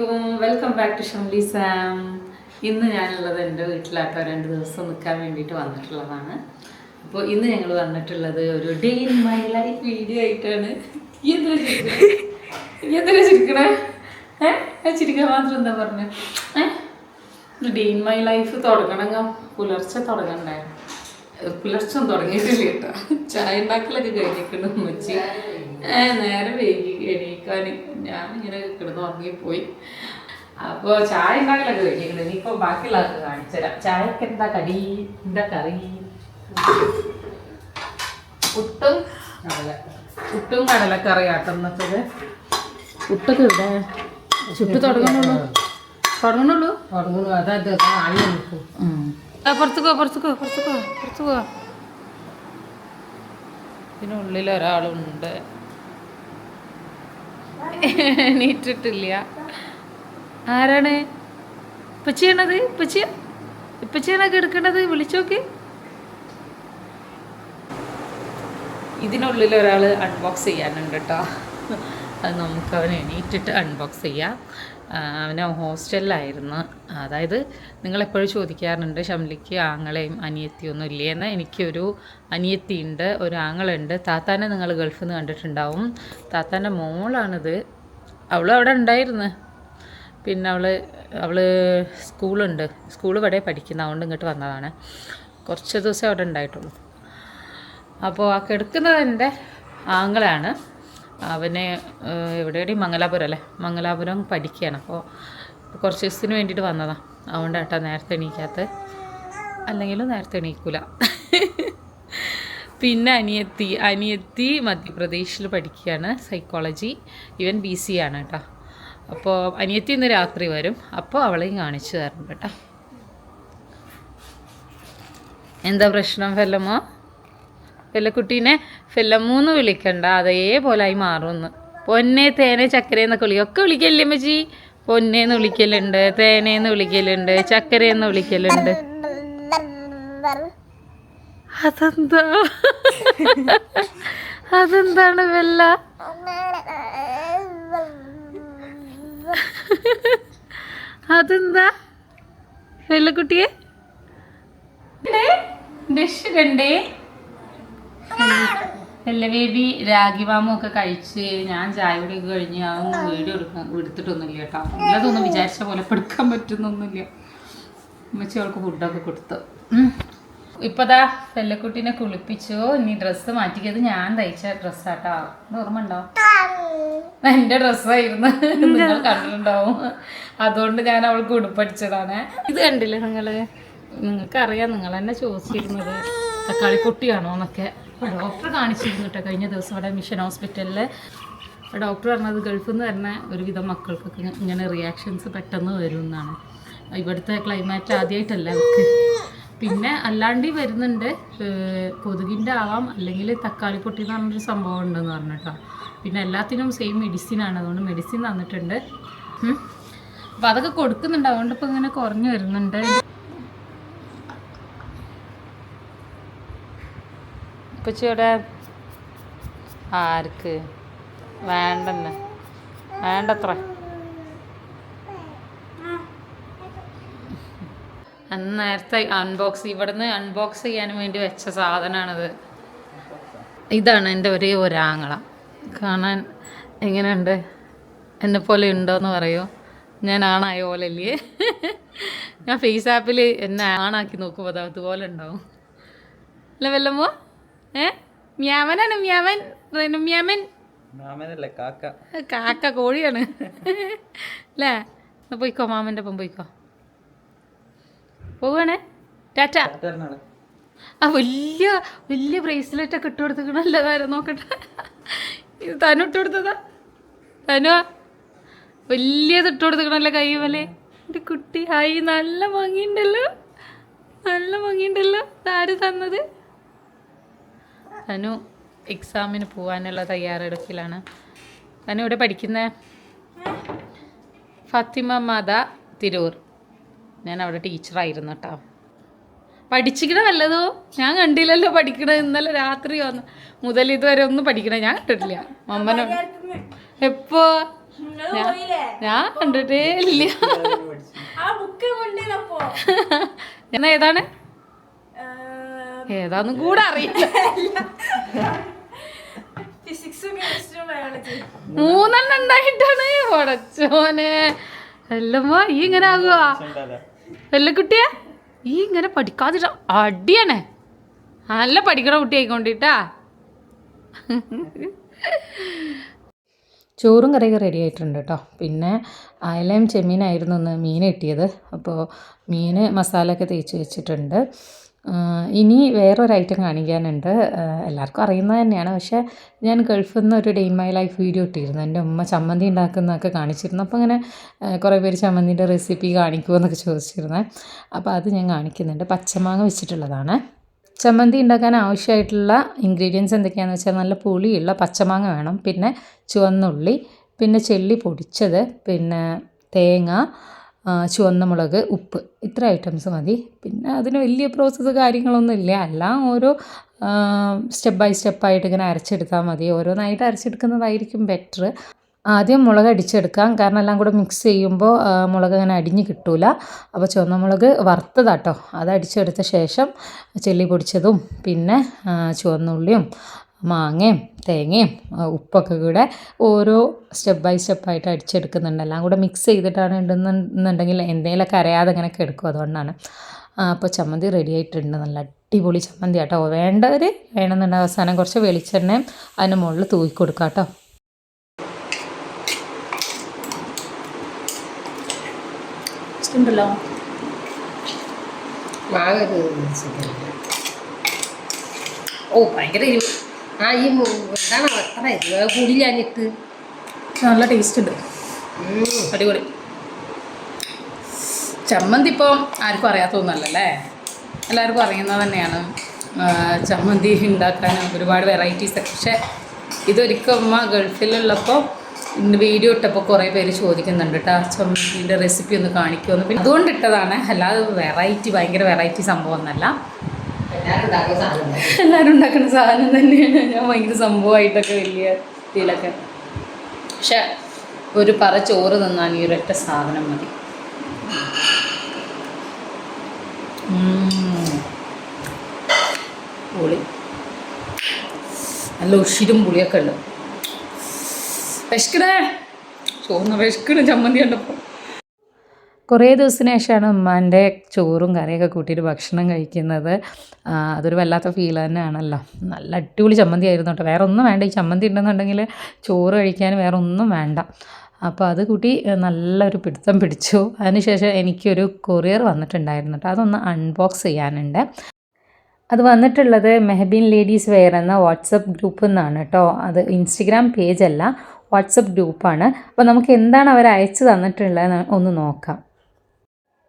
വലൈക്കും welcome back to Shamli Sam ഇന്ന് ഞാനുള്ളത് എന്റെ വീട്ടിലാട്ടോ. രണ്ട് ദിവസം നിൽക്കാൻ വേണ്ടിയിട്ട് വന്നിട്ടുള്ളതാണ്. അപ്പോൾ ഇന്ന് ഞങ്ങൾ വന്നിട്ടുള്ളത് ഒരു day in my life video ആയിട്ടാണ്. എന്തിനാ ചിരിക്കണേ? എന്തിനാ ചിരിക്കണേ? ചിരിക്കാൻ മാത്രം എന്താ പറഞ്ഞു? ഏഹ് ഡേ ഇൻ മൈ ലൈഫ് തുടങ്ങണമെങ്കിൽ പുലർച്ചെ തുടങ്ങണ്ടേ പുലർച്ചെ തുടങ്ങിയിട്ടില്ല കേട്ടോ. ചായ ഉണ്ടാക്കലൊക്കെ കഴിഞ്ഞിട്ടുണ്ട് ഉമ്മച്ചി. നേരെ വൈകി എണീക്കാൻ ഞാൻ ഇങ്ങനെ കിടന്ന് ഉറങ്ങിപ്പോയി. അപ്പോൾ ചായ ഉണ്ടാക്കലൊക്കെ കഴിഞ്ഞിട്ടുണ്ട് ഇനിയിപ്പോൾ ബാക്കിയുള്ളതൊക്കെ കാണിച്ചു തരാം. ചായക്ക് എന്താ കടി? എന്താ കറി? പുട്ടും കടല പുട്ടും കടലക്കറി ആട്ടുന്നത് പുട്ടൊക്കെ ഇവിടെ ചുട്ട് തുടങ്ങണുള്ളൂ തുടങ്ങണുള്ളൂ തുടങ്ങുന്നു. അതായത് പുറത്തുക്കോ പുറത്തുക്കോ പുറത്തുക്കോ പുറത്തുക്കോ ഇതിനുള്ളിൽ ഒരാളുണ്ട് എണീറ്റിട്ടില്ല. ആരാണ്? ഇപ്പച്ചിയാണത് ഇപ്പച്ചിയ ഇപ്പച്ചിയാണൊക്കെ എടുക്കേണ്ടത്? വിളിച്ചോക്ക്. ഇതിനുള്ളിൽ ഒരാൾ അൺബോക്സ് ചെയ്യാനുണ്ട് കേട്ടോ അത് നമുക്ക് അവനെ എണീറ്റിട്ട് അൺബോക്സ് ചെയ്യാം. അവന് ഹോസ്റ്റലിലായിരുന്നു. അതായത് നിങ്ങളെപ്പോഴും ചോദിക്കാറുണ്ട് ഷംലിക്ക് ആങ്ങളെയും അനിയത്തിയൊന്നും ഇല്ലേന്ന് എനിക്കൊരു അനിയത്തിയുണ്ട് ഒരു ആങ്ങളുണ്ട് താത്താനെ നിങ്ങൾ ഗൾഫിൽ നിന്ന് കണ്ടിട്ടുണ്ടാവും. താത്താന്റെ മോളാണിത്. അവൾ അവിടെ ഉണ്ടായിരുന്നു. പിന്നെ അവൾ അവൾ സ്കൂളുണ്ട്. സ്കൂൾ ഇവിടെ പഠിക്കുന്ന അതുകൊണ്ട് ഇങ്ങോട്ട് വന്നതാണ്. കുറച്ച് ദിവസം അവിടെ ഉണ്ടായിട്ടുള്ളൂ. അപ്പോൾ ആ കിടക്കുന്നത് എന്റെ ആങ്ങളാണ് അവന് എവിടെയും മംഗലാപുരം അല്ലേ? മംഗലാപുരം പഠിക്കുകയാണ്. അപ്പോൾ കുറച്ച് ദിവസത്തിന് വേണ്ടിയിട്ട് വന്നതാണ് അതുകൊണ്ട് ഏട്ടാ നേരത്തെ എണീക്കാത്ത. അല്ലെങ്കിലും നേരത്തെ എണീക്കൂല. പിന്നെ അനിയത്തി അനിയത്തി മധ്യപ്രദേശിൽ പഠിക്കുകയാണ്. സൈക്കോളജി ഇവൻ ബി സി ആണ് കേട്ടോ. അപ്പോൾ അനിയത്തി ഇന്ന് രാത്രി വരും. അപ്പോൾ അവളെയും കാണിച്ചു തരണം കേട്ടോ. എന്താ പ്രശ്നം ഫെല്ലമ്മോ ഫെല്ലക്കുട്ടീനെ ഫെല്ലമ്മൂന്ന് വിളിക്കണ്ട. അതേപോലെ ആയി മാറുമെന്ന് പൊന്നെ തേനെ ചക്കരയെന്നൊക്കെ വിളിക്കും ഒക്കെ വിളിക്കല്ലേ അമ്മച്ചി? പൊന്നേന്ന് വിളിക്കലുണ്ട് തേനേന്ന് വിളിക്കലുണ്ട് ചക്കരയെന്ന് വിളിക്കലുണ്ട്. അതെന്താ? അതെന്താണ് വെല്ല അതെന്താ? വെല്ലക്കുട്ടിയെ ഡിഷ് കണ്ടേ? അല്ല ബേബി രാഗി മാമും ഒക്കെ കഴിച്ച് ഞാൻ ചായ കുടിയൊക്കെ കഴിഞ്ഞ് അതൊന്നും വീഡിയോ എടുക്കാൻ എടുത്തിട്ടൊന്നുമില്ല കേട്ടോ. അല്ലാതൊന്നും വിചാരിച്ച പോലെ എടുക്കാൻ പറ്റുന്നൊന്നുമില്ല. ഉമ്മച്ചി അവൾക്ക് ഫുഡൊക്കെ കൊടുത്തു. ഇപ്പതാ പെല്ലക്കുട്ടീനെ കുളിപ്പിച്ചു. ഇനി ഡ്രസ്സ് മാറ്റിക്കത് ഞാൻ തയ്ച്ച ഡ്രസ്സാട്ടോ ഓർമ്മ ഉണ്ടോ? എന്റെ ഡ്രസ്സായിരുന്നു നിങ്ങൾ കണ്ടിട്ടുണ്ടാവും. അതുകൊണ്ട് ഞാൻ അവൾക്ക് ഉടുപ്പടിച്ചതാണ്. ഇത് കണ്ടില്ലേ നിങ്ങൾ? നിങ്ങൾക്കറിയാം. നിങ്ങൾ തന്നെ ചോദിച്ചിരുന്നത്. തക്കാളി പൊട്ടിയാണോ എന്നൊക്കെ ഡോക്ടർ കാണിച്ചിരുന്നു കേട്ടോ. കഴിഞ്ഞ ദിവസം അവിടെ മിഷൻ ഹോസ്പിറ്റലിൽ ഡോക്ടർ പറഞ്ഞത് ഗൾഫിൽ നിന്ന് വരുന്ന ഒരുവിധം മക്കൾക്കൊക്കെ ഇങ്ങനെ റിയാക്ഷൻസ് പെട്ടെന്ന് വരും എന്നാണ്. ഇവിടുത്തെ ക്ലൈമാറ്റ് ആദ്യമായിട്ടല്ല അവർക്ക്. പിന്നെ അല്ലാണ്ട് വരുന്നുണ്ട് കൊതുകിന്റെ ആവാം അല്ലെങ്കിൽ തക്കാളി പൊട്ടി എന്ന് പറഞ്ഞൊരു സംഭവം ഉണ്ടെന്ന് പറഞ്ഞു കേട്ടോ. പിന്നെ എല്ലാത്തിനും സെയിം മെഡിസിൻ ആണ്. അതുകൊണ്ട് മെഡിസിൻ തന്നിട്ടുണ്ട്. അപ്പോൾ അപ്പം അതൊക്കെ കൊടുക്കുന്നുണ്ട്. അതുകൊണ്ട് ഇപ്പോൾ ഇങ്ങനെ കുറഞ്ഞു വരുന്നുണ്ട്. ഇപ്പച്ചിയുടെ ആർക്ക്? വേണ്ടെന്ന്. വേണ്ടത്ര. അന്ന് നേരത്തെ അൺബോക്സ് ഇവിടുന്ന് അൺബോക്സ് ചെയ്യാൻ വേണ്ടി വെച്ച സാധനമാണിത് ഇതാണ് എന്റെ ഒരേ ഒരാങ്ങള. കാണാൻ എങ്ങനെയുണ്ട്? എന്നെ പോലെ ഉണ്ടോയെന്ന് പറയോ? ഞാൻ ആണായ പോലെ അല്ലേ ഞാൻ ഫേസ് ആപ്പിൽ എന്നെ ആണാക്കി നോക്കുമ്പോൾ അത് അതുപോലെ ഉണ്ടാവും. അല്ല വല്ലമ്മോ? ഏ? മ്യാമനാണ് മ്യാമൻ റെനു മ്യാമൻ. മ്യാമനല്ലേ കാക്ക. കാക്ക കോഴിയാണ്. അല്ലേ എന്നാ പോയിക്കോ മാമന്റെ ഒപ്പം പോയിക്കോ. പോവുകയാണേ ടാറ്റ. ആ വലിയ വലിയ ബ്രേസ്ലെറ്റ് ഒക്കെ ഇട്ട് കൊടുത്തിക്കണല്ലോ കാര്യം നോക്കട്ടെ. ഇത് തനു ഇട്ട് കൊടുത്തതാ. തനു വലിയത് ഇട്ട് കൊടുത്തിക്കണല്ലോ കൈ പോലെ എന്റെ കുട്ടി ഹായ് നല്ല ഭംഗിയുണ്ടല്ലോ. നല്ല ഭംഗിയുണ്ടല്ലോ. ആര് തന്നത്? തനു എക്സാമിന് പോകാനുള്ള തയ്യാറെടുപ്പിലാണ്. തനു ഇവിടെ പഠിക്കുന്ന? ഫത്തിമ മാത തിരൂർ. ഞാൻ അവിടെ ടീച്ചറായിരുന്നു കേട്ടോ പഠിച്ചിക്കണ വല്ലതോ? ഞാൻ കണ്ടില്ലല്ലോ പഠിക്കണത് ഇന്നലെ രാത്രി വന്ന് മുതൽ ഇതുവരെ ഒന്നും പഠിക്കണ ഞാൻ കണ്ടിട്ടില്ല. മമ്മനോ എപ്പോ? ഞാൻ കണ്ടിട്ടേ ഇല്ല. എന്നാ ഏതാണ്? ഏതാന്നും കൂടെ അറിയില്ല. മൂന്നെണ്ണം ഉണ്ടായിട്ടാണ് പടച്ചോനെ. എല്ലമ്മ ഈ ഇങ്ങനെ ആകുക വെല്ലക്കുട്ടിയെ ഈ ഇങ്ങനെ പഠിക്കാതിട്ട അടിയാണേ. നല്ല പഠിക്കണ കുട്ടി ആയിക്കൊണ്ടിട്ടാ. ചോറും കറിയൊക്കെ റെഡി ആയിട്ടുണ്ട് കേട്ടോ. പിന്നെ അയലയും ചെമ്മീനായിരുന്നു ഒന്ന് മീൻ കിട്ടിയത്. അപ്പോൾ മീൻ മസാലയൊക്കെ തേച്ച് വെച്ചിട്ടുണ്ട്. ഇനി വേറൊരു ഐറ്റം കാണിക്കാനുണ്ട്. എല്ലാവർക്കും അറിയുന്നത് തന്നെയാണ്. പക്ഷേ ഞാൻ ഗൾഫിൽ നിന്ന് ഒരു day in my life video ഇട്ടിരുന്നു. എന്റെ ഉമ്മ ചമ്മന്തി ഉണ്ടാക്കുന്നതൊക്കെ കാണിച്ചിരുന്നു. അപ്പോൾ അങ്ങനെ കുറേ പേര് ചമ്മന്തിന്റെ റെസിപ്പി കാണിക്കുമോ എന്നൊക്കെ ചോദിച്ചിരുന്നേ. അപ്പോൾ അത് ഞാൻ കാണിക്കുന്നുണ്ട്. പച്ചമാങ്ങ വെച്ചിട്ടുള്ളതാണ്. ചമ്മന്തി ഉണ്ടാക്കാൻ ആവശ്യമായിട്ടുള്ള ഇൻഗ്രീഡിയൻസ് എന്തൊക്കെയാണെന്ന് വെച്ചാൽ നല്ല പുളിയുള്ള പച്ചമാങ്ങ വേണം. പിന്നെ ചുവന്നുള്ളി പിന്നെ ചെല്ലി പൊടിച്ചത് പിന്നെ തേങ്ങ ചുവന്ന മുളക് ഉപ്പ് ഇത്ര ഐറ്റംസ് മതി. പിന്നെ അതിന് വലിയ പ്രോസസ്സ് കാര്യങ്ങളൊന്നും ഇല്ല. എല്ലാം ഓരോ സ്റ്റെപ്പ് ബൈ സ്റ്റെപ്പായിട്ട് ഇങ്ങനെ അരച്ചെടുത്താൽ മതി. ഓരോന്നായിട്ട് അരച്ചെടുക്കുന്നതായിരിക്കും ബെറ്റർ ആദ്യം മുളക് അടിച്ചെടുക്കാം. കാരണം എല്ലാം കൂടെ മിക്സ് ചെയ്യുമ്പോൾ മുളക് അങ്ങനെ അടിഞ്ഞ് കിട്ടൂല. അപ്പോൾ ചുവന്ന മുളക് വറുത്തതാട്ടോ. അത് അടിച്ചെടുത്ത ശേഷം ചെല്ലി പൊടിച്ചതും പിന്നെ ചുവന്നുള്ളിയും മാങ്ങയും തേങ്ങയും ഉപ്പൊക്കെ കൂടെ ഓരോ സ്റ്റെപ്പ് ബൈ സ്റ്റെപ്പായിട്ട് അടിച്ചെടുക്കുന്നുണ്ട്. എല്ലാം കൂടെ മിക്സ് ചെയ്തിട്ടാണ് ഇടുന്നുണ്ടെങ്കിൽ എന്തെങ്കിലുമൊക്കെ അറിയാതെ ഇങ്ങനെ കിടക്കും അതുകൊണ്ടാണ്. അപ്പോൾ ചമ്മന്തി റെഡി ആയിട്ടുണ്ട്. നല്ല അടിപൊളി ചമ്മന്തി കേട്ടോ വേണ്ടവർ വേണമെന്നുണ്ടെങ്കിൽ അവസാനം കുറച്ച് വെളിച്ചെണ്ണയും അതിന് മുകളിൽ തൂക്കി കൊടുക്കാം കേട്ടോ. ഓ ഭയങ്കര. ആ ഈ എന്താണ് അത്ര കുടിഞ്ഞാഞ്ഞിട്ട് നല്ല ടേസ്റ്റ് ഉണ്ട്. അടിപൊളി. ചമ്മന്തി ഇപ്പോൾ ആർക്കും അറിയാത്തൊന്നുമല്ലല്ലേ എല്ലാവർക്കും അറിയുന്നത് തന്നെയാണ്. ചമ്മന്തി ഉണ്ടാക്കാൻ ഒരുപാട് വെറൈറ്റീസ് പക്ഷേ ഇതൊരിക്കൽ ഉമ്മ ഗൾഫിലുള്ളപ്പോൾ വീഡിയോ ഇട്ടപ്പോൾ കുറേ പേര് ചോദിക്കുന്നുണ്ട് കേട്ടോ ചമ്മന്തിന്റെ റെസിപ്പി ഒന്ന് കാണിക്കുമെന്ന് പിന്നെ അതുകൊണ്ട് ഇട്ടതാണ്. അല്ലാതെ വെറൈറ്റി ഭയങ്കര വെറൈറ്റി സംഭവം ഒന്നല്ല. എല്ലാവരും ഉണ്ടാക്കുന്ന സാധനം തന്നെയാണ്. ഞാൻ ഭയങ്കര സംഭവമായിട്ടൊക്കെ വലിയ ഇതിലൊക്കെ പക്ഷെ ഒരു പറ ചോറ് തന്നാൽ ഈ ഒരൊറ്റ സാധനം മതി. പുളി. നല്ല ഉഷിരും പുളിയൊക്കെ ഉണ്ട്. വിശക്കണേ? ചോറിന് വിശക്കണ ചമ്മന്തി കണ്ടപ്പോൾ കുറേ ദിവസത്തിന് ശേഷമാണ് ഉമ്മാന്റെ ചോറും കറിയൊക്കെ കൂട്ടിയിട്ട് ഭക്ഷണം കഴിക്കുന്നത്. അതൊരു വല്ലാത്ത ഫീൽ തന്നെയാണല്ലോ. നല്ല അടിപൊളി ചമ്മന്തി ആയിരുന്നു കേട്ടോ. വേറെ ഒന്നും വേണ്ട. ഈ ചമ്മന്തി ഉണ്ടെന്നുണ്ടെങ്കിൽ ചോറ് കഴിക്കാൻ വേറെ ഒന്നും വേണ്ട. അപ്പോൾ അത് കൂട്ടി നല്ലൊരു പിടുത്തം പിടിച്ചു. അതിനുശേഷം എനിക്കൊരു കൊറിയർ വന്നിട്ടുണ്ടായിരുന്നു കേട്ടോ. അതൊന്ന് അൺബോക്സ് ചെയ്യാനുണ്ട്. അത് വന്നിട്ടുള്ളത് മെഹബീൻ ലേഡീസ് വെയർ എന്ന വാട്സപ്പ് ഗ്രൂപ്പിൽ നിന്നാണ് കേട്ടോ. അത് ഇൻസ്റ്റഗ്രാം പേജല്ല വാട്സപ്പ് ഗ്രൂപ്പാണ്. അപ്പോൾ നമുക്ക് എന്താണ് അവർ അയച്ചു തന്നിട്ടുള്ളത് ഒന്ന് നോക്കാം.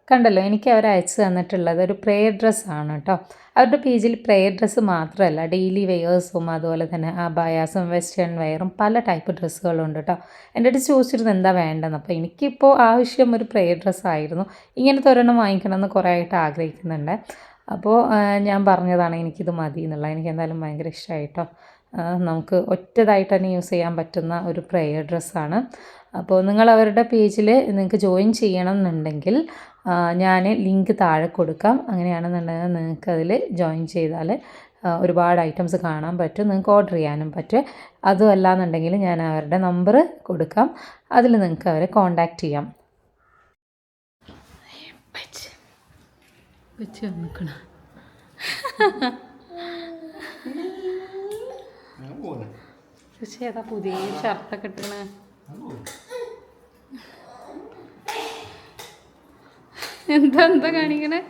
കണ്ടല്ലോ എനിക്ക് അവർ അയച്ചു തന്നിട്ടുള്ളത് ഒരു പ്രെയർ ഡ്രസ്സാണ് കേട്ടോ അവരുടെ പേജിൽ പ്രെയർ ഡ്രസ്സ് മാത്രമല്ല ഡെയിലി വെയേഴ്സും അതുപോലെ തന്നെ അബായാസും വെസ്റ്റേൺ വെയറും പല ടൈപ്പ് ഡ്രസ്സുകളുണ്ട് കേട്ടോ എന്റെ അടുത്ത് ചോദിച്ചിരുന്നു എന്താ വേണ്ടതെന്ന് അപ്പോൾ എനിക്കിപ്പോൾ ആവശ്യം ഒരു പ്രെയർ ഡ്രസ്സായിരുന്നു ഇങ്ങനത്തെ ഒരെണ്ണം വാങ്ങിക്കണം എന്ന് കുറേ ആയിട്ട് ആഗ്രഹിക്കുന്നുണ്ട് അപ്പോൾ ഞാൻ പറഞ്ഞതാണ് എനിക്കിത് മതി എന്നുള്ളത് എനിക്ക് എന്തായാലും ഭയങ്കര ഇഷ്ടമായിട്ടോ നമുക്ക് ഒറ്റതായിട്ട് തന്നെ യൂസ് ചെയ്യാൻ പറ്റുന്ന ഒരു പ്രെയർ ഡ്രസ്സാണ് അപ്പോൾ നിങ്ങൾ അവരുടെ പേജിൽ നിങ്ങൾക്ക് ജോയിൻ ചെയ്യണം എന്നുണ്ടെങ്കിൽ ഞാൻ ലിങ്ക് താഴെ കൊടുക്കാം. അങ്ങനെയാണെന്നുണ്ടെങ്കിൽ നിങ്ങൾക്ക് അതിൽ ജോയിൻ ചെയ്താൽ ഒരുപാട് ഐറ്റംസ് കാണാൻ പറ്റും നിങ്ങൾക്ക് ഓർഡർ ചെയ്യാനും പറ്റും. അതുമല്ല എന്നുണ്ടെങ്കിൽ ഞാൻ അവരുടെ നമ്പർ കൊടുക്കാം. അതിൽ നിങ്ങൾക്ക് അവരെ കോണ്ടാക്ട് ചെയ്യാം. വെച്ച് നിൽക്കണം ചേച്ചി ഏതാ പുതിയ ഷർട്ടൊക്കെ ഇട്ടണ എന്താ എന്താ കാണിക്കണേ?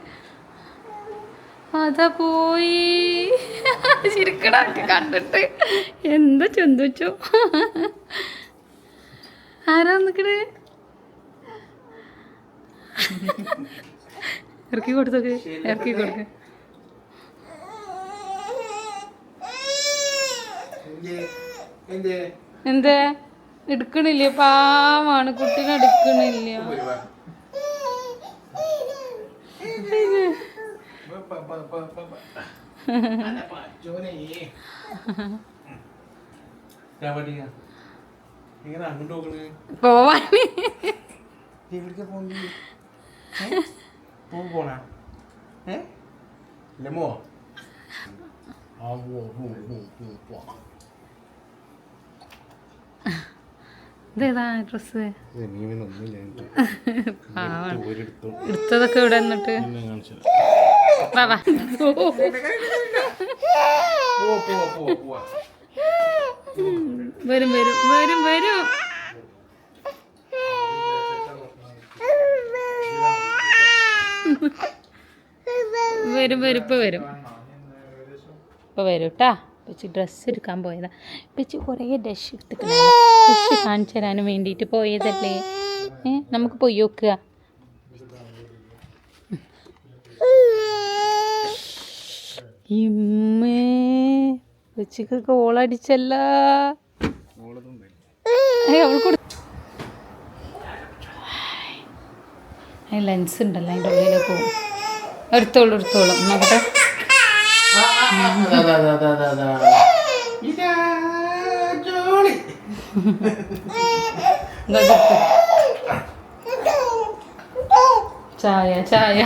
അതാ പോയി. ശരിക്കടൊക്കെ കണ്ടിട്ട്. എന്താ ചെന്തുച്ചു? ആരാ നിക്കണേ ഇറക്കി കൊടുത്തൊക്കെ ഇറക്കി കൊടുക്ക. എന്താ? എടുക്കണില്ല? പാവാണ്. കുട്ടീനെ എടുക്കണില്ല. പോവാൻ പോണ. ഏ? ലെമോ ആ പോ പോ പോ. ഇതേതാ ഡ്രസ് എടുത്തതൊക്കെ ഇവിടെ എന്നിട്ട് പിന്നെ കാണിച്ചു വാ വാ. പോ പോ പോ പോ വരും വരും വരും വരും. വരും വരും ഇപ്പൊ വരും. ഇപ്പൊ വരും കേട്ടാ പച്ചി ഡ്രസ്സ് എടുക്കാൻ പോയതാ. പച്ചി കുറേ ഡ്രസ് എടുത്തിട്ടുണ്ട്. ഡ്രസ് കാണിച്ചു തരാനും വേണ്ടിയിട്ട് പോയതല്ലേ? ഏ നമുക്ക് പോയി നോക്കുക. ഇമ്മേ പച്ചിക്ക് ഓളടിച്ചല്ല ലെൻസ് ഉണ്ടല്ലോ അതിന്റെ ഉള്ളിലേക്ക് എടുത്തോളൂ എടുത്തോളൂ. നോക്കട്ടെ. ജോളി. ചായ ചായ.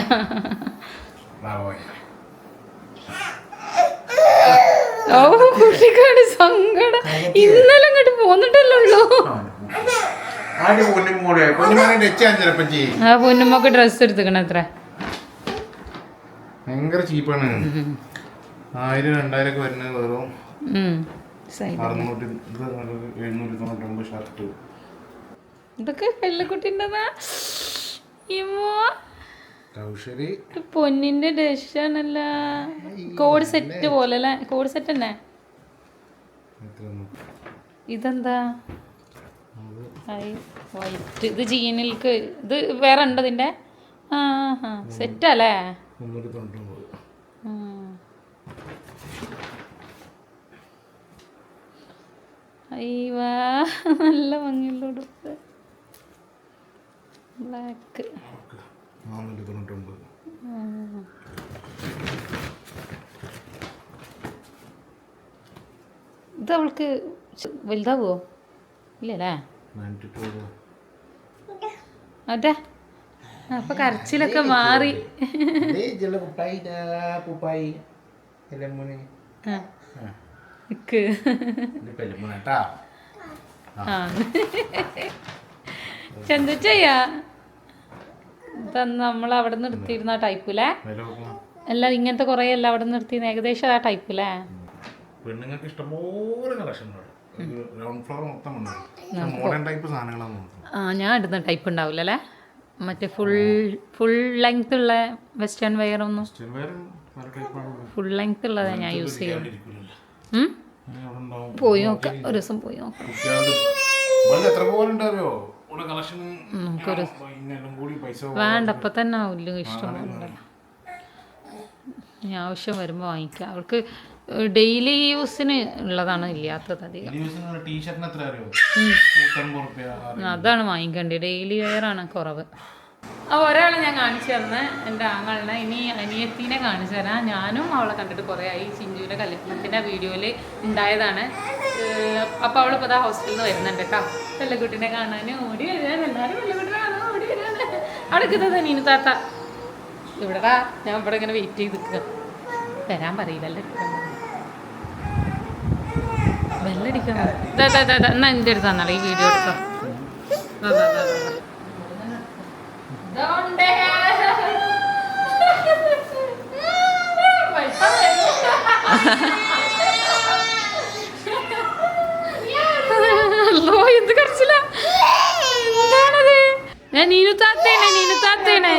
ഓ കുട്ടിക്കാട് സങ്കടം. ഇന്നലെ അങ്ങോട്ട് പോന്നിട്ടല്ലോ ആ പൊന്നുമ്മക്ക് ഡ്രസ് എടുത്തുക്കണത്ര. ഭയങ്കര ചീപ്പാണ് ആയിരം രണ്ടായിരം ഒക്കെ വരുന്നത് വെറും സൈഡ് അറുന്നൂറ്റി ഇത് എഴുന്നൂറ്റി തൊണ്ണൂറ്റൊമ്പത് ഷർട്ട്. ഇതൊക്കെ ഇത് പൊന്നിന്റെ ഡ്രസ്സാണല്ല കോഡ് സെറ്റ് പോലെ അല്ലേ? കോഡ് സെറ്റ് തന്നെ ഇതെന്താ? വൈറ്റ്. ഇത് ജീനിൽക്ക് ഇത് വേറെ ഉണ്ടോ ഇതിന്റെ ആ ഹാ സെറ്റ് അല്ലേ മുന്നൂറ്റി തൊണ്ണൂറ്റൊമ്പത് അയ്യവാ നല്ല ഭംഗിയുള്ള ഉടുപ്പ്. ബ്ലാക്ക് നാനൂറ്റി തൊണ്ണൂറ്റൊമ്പത് ഇത് അവൾക്ക് വലുതാവോ? ഇല്ലല്ലേ? അതെ. അപ്പൊ കരച്ചിലൊക്കെ മാറി. കുപ്പായി ആ. നിക്ക്. എന്ത് ചെയ്യാ. നമ്മൾ അവിടെ നിർത്തിയിരുന്ന ടൈപ്പില്ലേ അല്ല ഇങ്ങനത്തെ കുറേ അല്ല അവിടെ നിർത്തിയിരുന്ന ഏകദേശം ആ ടൈപ്പില്ലേ പെണ്ണുങ്ങൾക്ക് ഇഷ്ടംപോലെ ഗ്രൗണ്ട് ഫ്ലോർ മൊത്തം മോഡേൺ ടൈപ്പ് സാധനങ്ങളാണ് ആ ഞാൻ ഇടുന്ന ടൈപ്പ് ഉണ്ടാവില്ല അല്ലേ? മറ്റേ ഫുൾ ഫുൾ ലെങ്ത് ഉള്ള വെസ്റ്റേൺ വെയർ ഒന്നും ഫുൾ ലെങ്ത് ഉള്ളതാണ് ഞാൻ യൂസ് ചെയ്യുന്നത് ഇരിക്കില്ലല്ലോ ഉം? അവിടെ ഉണ്ടാവും പോയി നോക്കാം. ഒരു ദിവസം പോയി നോക്കാം. കുട്ടികളുടെ ഇവിടെ എത്ര പോലെ ഉണ്ടറിയോ കളക്ഷൻ എല്ലാം കൂടി പൈസ വേണ്ട അപ്പൊ തന്നെ ആവില്ല ഇഷ്ടം ഇനി ആവശ്യം വരുമ്പോൾ വാങ്ങിക്കാം. അവൾക്ക് ഡെയിലി യൂസിന് ഉള്ളതാണ് ഇല്ലാത്തത് അധികം. അതാണ് വാങ്ങിക്കേണ്ടത്. ഡെയിലി വെയർ ആണ് കുറവ്. അപ്പോൾ ഒരാളെ ഞാൻ കാണിച്ചു തന്ന എന്റെ ആങ്ങളിനെ. ഇനി അനിയത്തിനെ കാണിച്ചു തരാം. ഞാനും അവളെ കണ്ടിട്ട് കുറേ ആയി. ചിഞ്ചുവിന്റെ കല്യാണത്തിന്റെ വീഡിയോയിൽ ഉണ്ടായതാണ്. അപ്പോൾ അവൾ ഇപ്പോൾ ഹോസ്റ്റലിൽ നിന്ന് വരുന്നുണ്ട് കേട്ടോ. വെള്ളക്കുട്ടിനെ കാണാൻ ഓടി വരാൻ. എല്ലാവരും വെള്ളക്കുട്ടിനെ കാണാൻ ഓടി വരാൻ. അടുക്കുന്നത് കിട്ടുന്നത് നീനു താത്ത. ഇവിടെടാ ഞാൻ ഇവിടെ ഇങ്ങനെ വെയിറ്റ് ചെയ്ത് നിൽക്കുക. വരാൻ പറയില്ലല്ലോ വെല്ലടിക്കണം എന്നാ എന്റെ അടുത്ത് ഈ വീഡിയോ എടുത്തോ? അല്ലോ എന്ത് കരച്ചില്ല എന്താണത്? ഞാൻ താത്തേനെ താത്തേനെ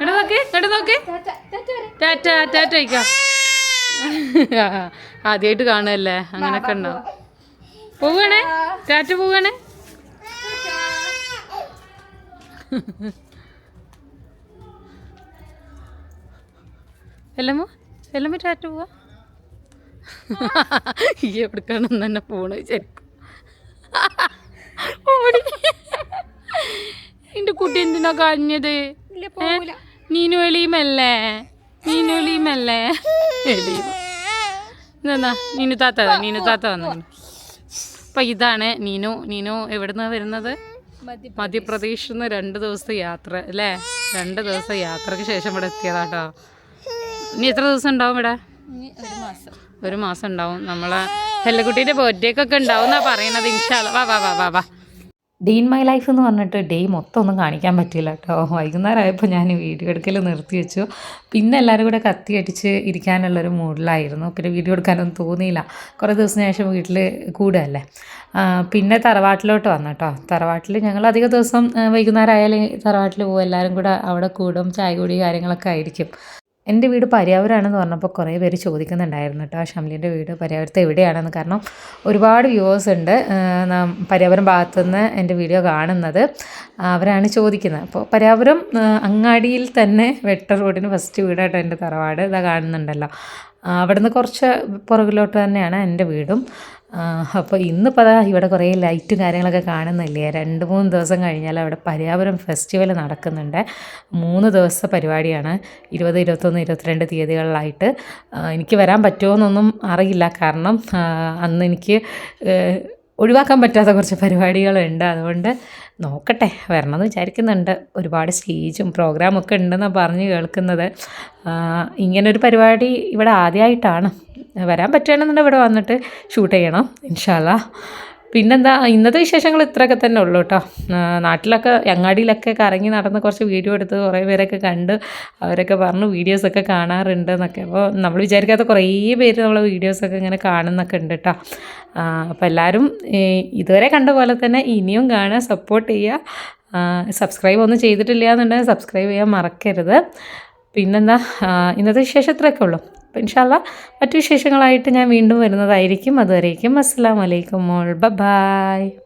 എടാ നോക്ക് ടാറ്റ ടാറ്റ അങ്ങനൊക്കെ ഉണ്ടോ? പോവുകയാണേ? ടാറ്റ പോവുകയാണേ? എല്ലമ്മ എല്ലമ്മ ടാറ്റ പോവാ? ഈ എവിടേക്കാണ് തന്നെ പോണ ശരിക്കും? ഓടി. എന്റെ കുട്ടി എന്തിനാ കഴിഞ്ഞത് നീനു എളിയുമല്ലേ നീനു എളിയുമല്ലേ എളിയും എന്നാ നീനു താത്ത നീനു താത്ത വന്നു? അപ്പം ഇതാണ് നീനു. നീനു എവിടുന്നാണ് വരുന്നത്? മധ്യപ്രദേശിൽ നിന്ന് രണ്ട് ദിവസത്തെ യാത്ര അല്ലേ? രണ്ട് ദിവസം യാത്രയ്ക്ക് ശേഷം ഇവിടെ എത്തിയതാട്ടോ ഇനി എത്ര ദിവസം ഉണ്ടാവും ഇവിടെ? ഒരു മാസം. ഒരു മാസം ഉണ്ടാവും. നമ്മളെ ഹെല്ലക്കുട്ടീന്റെ ബർത്ത്ഡേക്കൊക്കെ ഉണ്ടാവും എന്നാ പറയണത് ഇൻഷാല്ല വാ വാ വാ വാ വാ. ഡേ ഇൻ മൈ ലൈഫ് എന്ന് പറഞ്ഞിട്ട് ഡേ മൊത്തം ഒന്നും കാണിക്കാൻ പറ്റില്ല കേട്ടോ. വൈകുന്നേരം ആയപ്പോൾ ഞാൻ വീഡിയോ എടുക്കൽ നിർത്തി വെച്ചു. പിന്നെ എല്ലാവരും കൂടെ കത്തി അടിച്ച് ഇരിക്കാനുള്ളൊരു മൂഡിലായിരുന്നു. പിന്നെ വീഡിയോ എടുക്കാനൊന്നും തോന്നിയില്ല. കുറേ ദിവസത്തിന് ശേഷം വീട്ടിൽ കൂടുകയല്ലേ പിന്നെ തറവാട്ടിലോട്ട് വന്നു കേട്ടോ. തറവാട്ടിൽ ഞങ്ങൾ അധിക ദിവസം വൈകുന്നേരം ആയാലും തറവാട്ടിൽ പോകും എല്ലാവരും കൂടെ അവിടെ കൂടും. ചായ കുടി കാര്യങ്ങളൊക്കെ ആയിരിക്കും. എന്റെ വീട് പര്യാവൂരാണെന്ന് പറഞ്ഞപ്പോൾ കുറേ പേര് ചോദിക്കുന്നുണ്ടായിരുന്നു കേട്ടോ ഷംലിന്റെ വീട് പര്യാവൂരത്ത് എവിടെയാണെന്ന്? കാരണം ഒരുപാട് വ്യൂവേഴ്സ് ഉണ്ട് പര്യാവൂരം ഭാഗത്തുനിന്ന് എന്റെ വീഡിയോ കാണുന്നത് അവരാണ് ചോദിക്കുന്നത്. അപ്പോൾ പര്യാവൂരം അങ്ങാടിയിൽ തന്നെ വെട്ട റോഡിന് ഫസ്റ്റ് വീടായിട്ട് എന്റെ തറവാട് ഇതാ കാണുന്നുണ്ടല്ലോ. അവിടുന്ന് കുറച്ച് പുറകിലോട്ട് തന്നെയാണ് എന്റെ വീടും. അപ്പോൾ ഇന്നിപ്പോൾ അതാ ഇവിടെ കുറേ ലൈറ്റും കാര്യങ്ങളൊക്കെ കാണുന്നില്ലേ? രണ്ട് മൂന്ന് ദിവസം കഴിഞ്ഞാൽ അവിടെ പര്യാവരം ഫെസ്റ്റിവൽ നടക്കുന്നുണ്ട്. മൂന്ന് ദിവസത്തെ പരിപാടിയാണ്. ഇരുപത് ഇരുപത്തൊന്ന് ഇരുപത്തിരണ്ട് തീയതികളിലായിട്ട്. എനിക്ക് വരാൻ പറ്റുമോ എന്നൊന്നും അറിയില്ല. കാരണം അന്ന് എനിക്ക് ഒഴിവാക്കാൻ പറ്റാത്ത കുറച്ച് പരിപാടികളുണ്ട്. അതുകൊണ്ട് നോക്കട്ടെ വരണമെന്ന് വിചാരിക്കുന്നുണ്ട്. ഒരുപാട് സ്റ്റേജും പ്രോഗ്രാമൊക്കെ ഉണ്ടെന്നാണ് പറഞ്ഞ് കേൾക്കുന്നത്. ഇങ്ങനൊരു പരിപാടി ഇവിടെ ആദ്യമായിട്ടാണ് വരാൻ പറ്റുകയാണെന്നുണ്ടെങ്കിൽ ഇവിടെ വന്നിട്ട് ഷൂട്ട് ചെയ്യണം ഇൻഷാല്ല പിന്നെന്താ ഇന്നത്തെ വിശേഷങ്ങൾ ഇത്രയൊക്കെ തന്നെ ഉള്ളൂ കേട്ടോ. നാട്ടിലൊക്കെ അങ്ങാടിയിലൊക്കെ കറങ്ങി നടന്ന് കുറച്ച് വീഡിയോ എടുത്ത് കുറേ പേരൊക്കെ കണ്ട് അവരൊക്കെ പറഞ്ഞു വീഡിയോസൊക്കെ കാണാറുണ്ട് എന്നൊക്കെ. അപ്പോൾ നമ്മൾ വിചാരിക്കാത്ത കുറേ പേര് നമ്മളെ വീഡിയോസൊക്കെ ഇങ്ങനെ കാണുന്നൊക്കെ ഉണ്ട് കേട്ടോ. അപ്പോൾ എല്ലാവരും ഇതുവരെ കണ്ട പോലെ തന്നെ ഇനിയും കാണുക സപ്പോർട്ട് ചെയ്യുക. സബ്സ്ക്രൈബ് ഒന്നും ചെയ്തിട്ടില്ല എന്നുണ്ടെങ്കിൽ സബ്സ്ക്രൈബ് ചെയ്യാൻ മറക്കരുത്. പിന്നെന്താ ഇന്നത്തെ വിശേഷം ഇത്രയൊക്കെ ഉള്ളൂ. അപ്പോൾ ഇൻഷാല്ല മറ്റു വിശേഷങ്ങളായിട്ട് ഞാൻ വീണ്ടും വരുന്നതായിരിക്കും. അതുവരേക്കും അസ്സാം വലൈക്കും മോൾ. ബ ബായ്